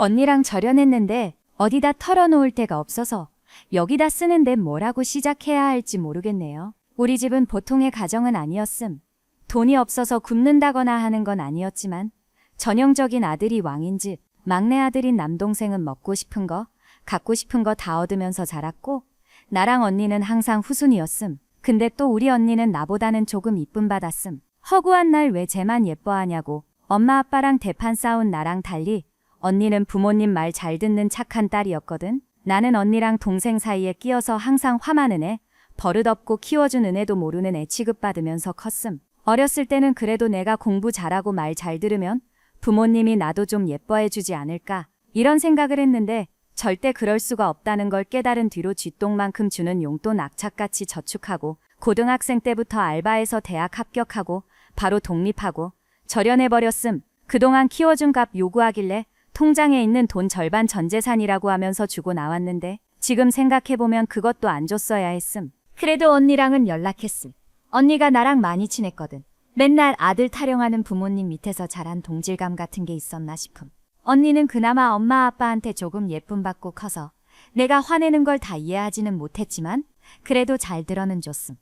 언니랑 절연했는데 어디다 털어놓을 데가 없어서 여기다 쓰는데 뭐라고 시작해야 할지 모르겠네요. 우리 집은 보통의 가정은 아니었음. 돈이 없어서 굶는다거나 하는 건 아니었지만 전형적인 아들이 왕인 집, 막내 아들인 남동생은 먹고 싶은 거, 갖고 싶은 거 다 얻으면서 자랐고 나랑 언니는 항상 후순이었음. 근데 또 우리 언니는 나보다는 조금 이쁨 받았음. 허구한 날 왜 쟤만 예뻐하냐고 엄마 아빠랑 대판 싸운 나랑 달리 언니는 부모님 말 잘 듣는 착한 딸이었거든. 나는 언니랑 동생 사이에 끼어서 항상 화 많은 애, 버릇없고 키워주는 애도 모르는 애 취급받으면서 컸음. 어렸을 때는 그래도 내가 공부 잘하고 말 잘 들으면 부모님이 나도 좀 예뻐해주지 않을까 이런 생각을 했는데 절대 그럴 수가 없다는 걸 깨달은 뒤로 쥐똥만큼 주는 용돈 악착같이 저축하고 고등학생 때부터 알바해서 대학 합격하고 바로 독립하고 절연해버렸음. 그동안 키워준 값 요구하길래 통장에 있는 돈 절반 전 재산이라고 하면서 주고 나왔는데 지금 생각해보면 그것도 안 줬어야 했음. 그래도 언니랑은 연락했음. 언니가 나랑 많이 친했거든. 맨날 아들 타령하는 부모님 밑에서 자란 동질감 같은 게 있었나 싶음. 언니는 그나마 엄마 아빠한테 조금 예쁨 받고 커서 내가 화내는 걸 다 이해하지는 못했지만 그래도 잘 들어는 줬음.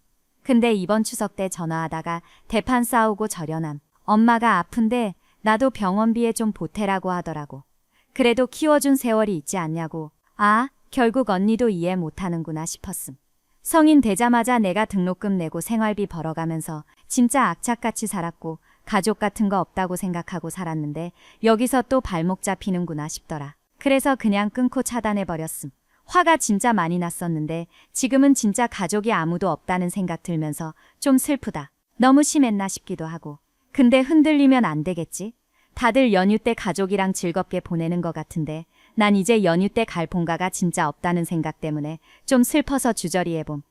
근데 이번 추석 때 전화하다가 대판 싸우고 절연함. 엄마가 아픈데 나도 병원비에 좀 보태라고 하더라고. 그래도 키워준 세월이 있지 않냐고. 아, 결국 언니도 이해 못하는구나 싶었음. 성인 되자마자 내가 등록금 내고 생활비 벌어가면서 진짜 악착같이 살았고 가족 같은 거 없다고 생각하고 살았는데 여기서 또 발목 잡히는구나 싶더라. 그래서 그냥 끊고 차단해버렸음. 화가 진짜 많이 났었는데 지금은 진짜 가족이 아무도 없다는 생각 들면서 좀 슬프다. 너무 심했나 싶기도 하고. 근데 흔들리면 안 되겠지? 다들 연휴 때 가족이랑 즐겁게 보내는 것 같은데 난 이제 연휴 때 갈 본가가 진짜 없다는 생각 때문에 좀 슬퍼서 주저리해봄.